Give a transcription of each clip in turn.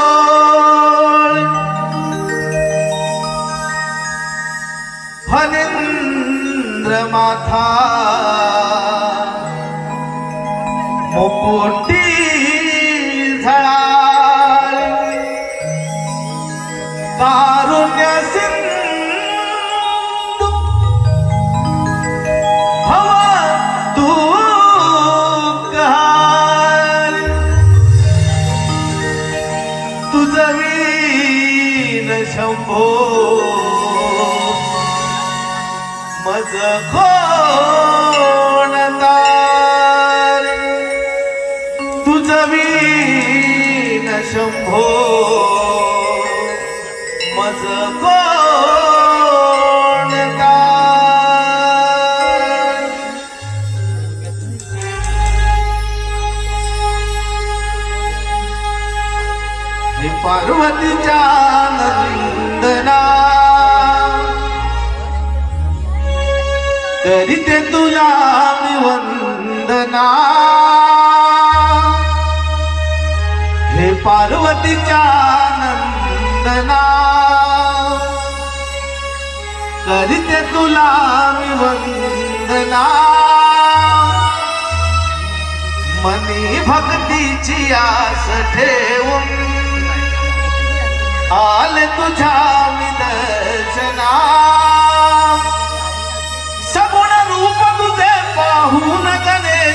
शिवचन्द्रमोळ फणेन्द्रमाथा मुकुटि मज खोणतार तुझ वीण शंभो. मज खोणतार पार्वतीच्या नंदना करीते तुला मी वंदना. हे पार्वतीच्या नंदना. करीते तुला मी वंदना. मनी भक्तीची आस ठेवून आल तुझ्या मिलच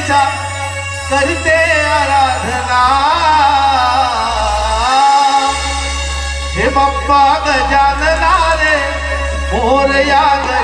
सच्चा करते आराधना हे बाप्पा गजानना रे मोर याग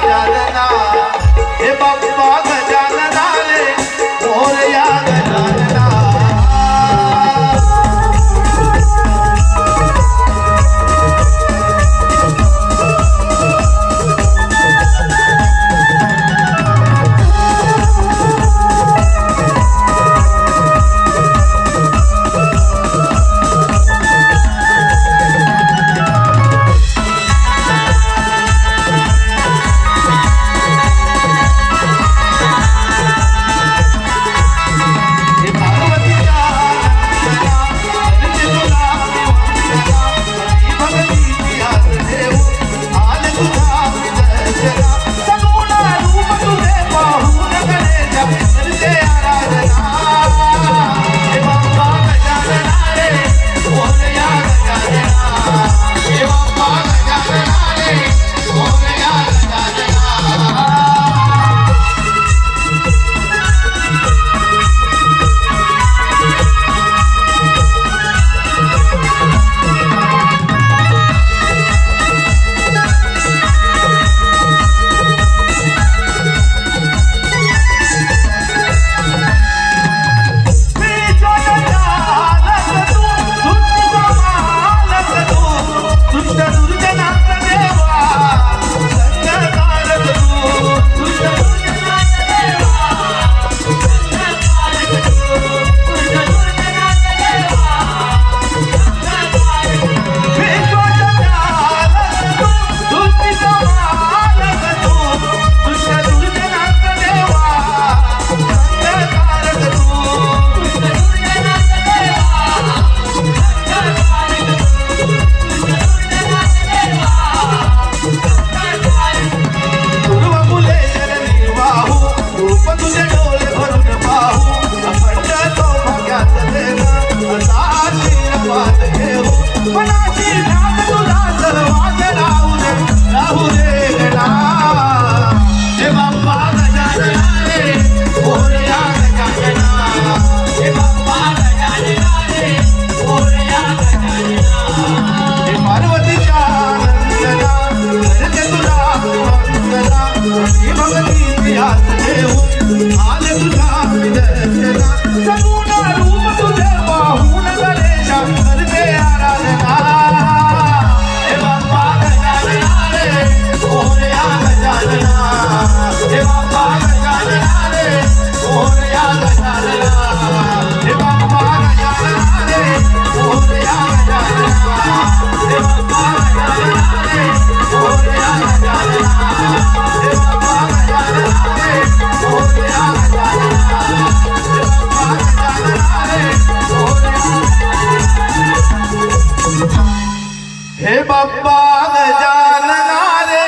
पप्पा गजाननारे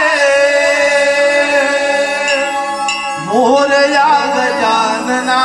मोर या गजानना